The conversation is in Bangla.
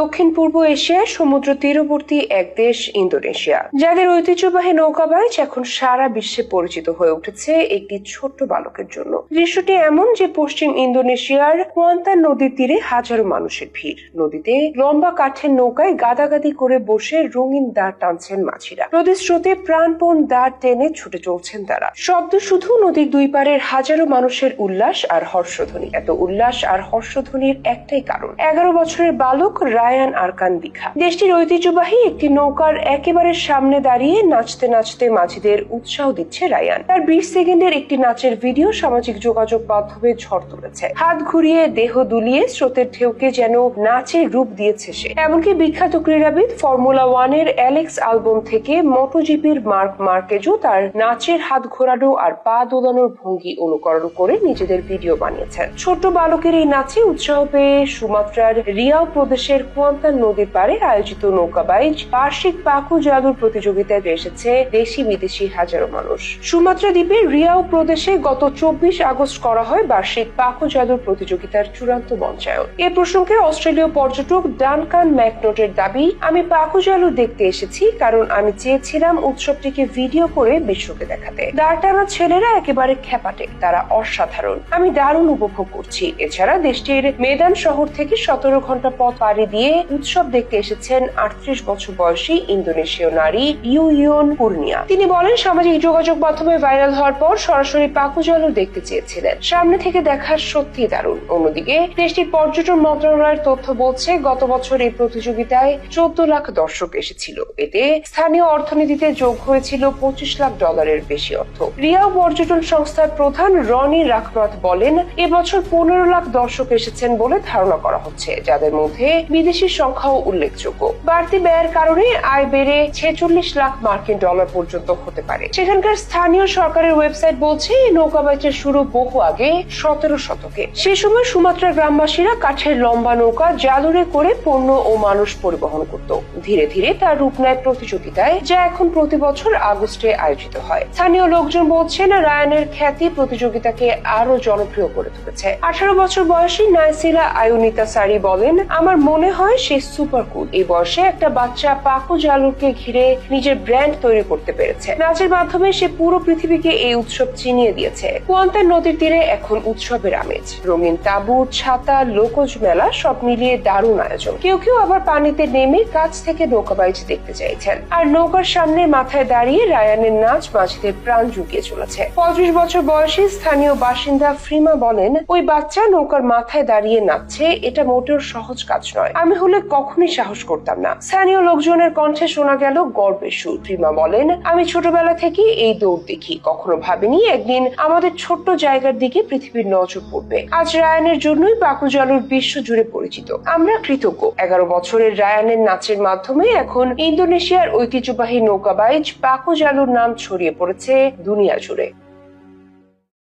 দক্ষিণ পূর্ব এশিয়ার সমুদ্র তীরবর্তী এক দেশ ইন্দোনেশিয়া। যাদের ঐতিহ্যবাহী নৌকাবাজ এখন সারা বিশ্বে পরিচিত হয়ে উঠেছে একটি ছোট্ট বালকের জন্য। দৃশ্যটি এমন যে পশ্চিম ইন্দোনেশিয়ার কুয়ান্তান নদীর তীরে হাজারো মানুষের ভিড়। নদীতে লম্বা কাঠের নৌকায় গাদাগাদি করে বসে রঙিন দাঁড় টানছেন মাঝিরা নদীর স্রোতে প্রাণপণ দাঁড় টেনে ছুটে চলছেন তারা। শব্দ শুধু নদীর দুই পারের হাজারো মানুষের উল্লাস আর হর্ষধ্বনি। এত উল্লাস আর হর্ষধ্বনির একটাই কারণ। এগারো বছরের বালক রায়ান আরকান দিঘা দেশটির ঐতিহ্যবাহী একটি নৌকার একেবারে সামনে দাঁড়িয়ে নাচতে নাচতে মাঝিদের উৎসাহ দিচ্ছে রায়ান। তার বিশ সেকেন্ডের একটি নাচের ভিডিও সামাজিক যোগাযোগ মাধ্যমে ঝড় তুলেছে। হাত ঘুরিয়ে দেহ দুলিয়ে স্রোতের ঢেউকে যেন নাচের রূপ দিয়েছে সে। এমনকি বিখ্যাত ক্রীড়াবিদ ফর্মুলা ওয়ানের অ্যালেক্স আলবম থেকে মোটোজিপির মার্ক মার্কেজও তার নাচের হাত ঘোরানো আর পা দোলানোর ভঙ্গি অনুকরণ করে নিজেদের ভিডিও বানিয়েছেন। ছোট্ট বালকের এই নাচে উৎসাহ পেয়ে সুমাত্রার রিয়াও প্রদেশের কুয়ান্তান নদীর পাড়ে আয়োজিত নৌকাবাইজ বার্ষিক পাকু জাদুর প্রতিযোগিতায় এসেছে দেশি বিদেশি হাজারো মানুষ। সুমাত্রা দ্বীপের রিয়াও প্রদেশে গত চব্বিশ আগস্ট করা হয় বার্ষিক পাকু জাদুর প্রতিযোগিতার চূড়ান্ত মঞ্চায়ন। এ প্রসঙ্গে অস্ট্রেলীয় পর্যটক ডানকান ম্যাকনোটের দাবি, আমি পাকু জাদু দেখতে এসেছি কারণ আমি চেয়েছিলাম উৎসবটিকে ভিডিও করে বিশ্বকে দেখাতে। দাঁড় টানা ছেলেরা একেবারে খ্যাপাটে তারা অসাধারণ। আমি দারুণ উপভোগ করছি। এছাড়া দেশটির মেদান শহর থেকে সতেরো ঘণ্টা পথ পাড়ি দিয়ে উৎসব দেখতে এসেছেন আটত্রিশ বছর বয়সী ইন্দোনেশীয় নারী ইউ ইউন পূর্ণিয়া। তিনি বলেন, সামাজিক যোগাযোগ মাধ্যমে ভাইরাল হওয়ার পর সরাসরি পাকুজলও দেখতে চেয়েছিলেন। সামনে থেকে দেখা সত্যি দারুণ। অন্যদিকে দেশটির পর্যটন মন্ত্রণালয়ের তথ্য বলছে, গত বছর এই প্রতিযোগিতায় চোদ্দ লাখ দর্শক এসেছিল। এতে স্থানীয় অর্থনীতিতে যোগ হয়েছিল পঁচিশ লাখ ডলারের বেশি অর্থ। রিয়াও পর্যটন সংস্থার প্রধান রনি রাখমাত বলেন, এবছর পনেরো লাখ দর্শক এসেছেন বলে ধারণা করা হচ্ছে। যাদের মধ্যে বিদেশি সংখ্যাও উল্লেখযোগ্য। বাড়তি ব্যয়ের কারণে আয় বেড়ে ছেচল্লিশ লাখ মার্কিন ডলার পর্যন্ত হতে পারে। সেখানকার স্থানীয় সরকারের ওয়েবসাইট বলছে এই নৌকাবাইচের শুরু বহু আগে, সতেরো শতকে। সে সময় সুমাত্রার গ্রামবাসীরা কাঠের লম্বা নৌকা জাদুরে করে পণ্য ও মানুষ পরিবহন করত। ধীরে ধীরে তার রূপ নেয় প্রতিযোগিতায়, যা এখন প্রতি বছর আগস্টে আয়োজিত হয়। স্থানীয় লোকজন বলছেন, রায়ানের খ্যাতি প্রতিযোগিতাকে আরও জনপ্রিয় করে তুলেছে। আঠারো বছর বয়সী নাইসিলা আয়ুনিতা সারি বলেন, আমার মনে হয় সে সুপার কুল। এই বয়সে একটা বাচ্চা পাকু জালুরকে ঘিরে নিজের ব্র্যান্ড তৈরি করতে পেরেছে। নাচের মাধ্যমে সে পুরো পৃথিবীকে এই উৎসব চিনিয়ে দিয়েছে। কুয়ান্তার নদীর তীরে এখন উৎসবের আমেজ। রঙিন তাঁবু ছাতা, লোকজ মেলা, সব মিলিয়ে দারুণ আয়োজন। কেউ কেউ আবার পানিতে নেমে কাছ থেকে নৌকাবাইজ দেখতে চাইছেন। আর নৌকার সামনে মাথায় দাঁড়িয়ে রায়ানের নাচ মাঝিদের প্রাণ জুগিয়ে চলেছে। পঁয়ত্রিশ বছর বয়সী স্থানীয় বাসিন্দা ফ্রিমা বলেন, ওই বাচ্চা নৌকার মাথায় দাঁড়িয়ে নাচছে, এটা মোটেও সহজ কাজ নয়। আমি হলে কখনই সাহস করতাম না। স্থানীয় লোকজনের কণ্ঠে শোনা গেল গর্বের সুর। ফ্রিমা বলেন, আমি ছোটবেলা থেকে এই দৌড় দেখি। কখনো ভাবিনি একদিন আমাদের ছোট্ট জায়গার দিকে পৃথিবীর নজর পড়বে। আজ রায়ানের জন্যই পাকুজালুর বিশ্ব জুড়ে পরিচিত। আমরা কৃতজ্ঞ। এগারো বছরের রায়ানের নাচের মাধ্যমে এখন ইন্দোনেশিয়ার ঐতিহ্যবাহী নৌকাবাইজ পাকুজালুর নাম ছড়িয়ে পড়েছে দুনিয়া জুড়ে।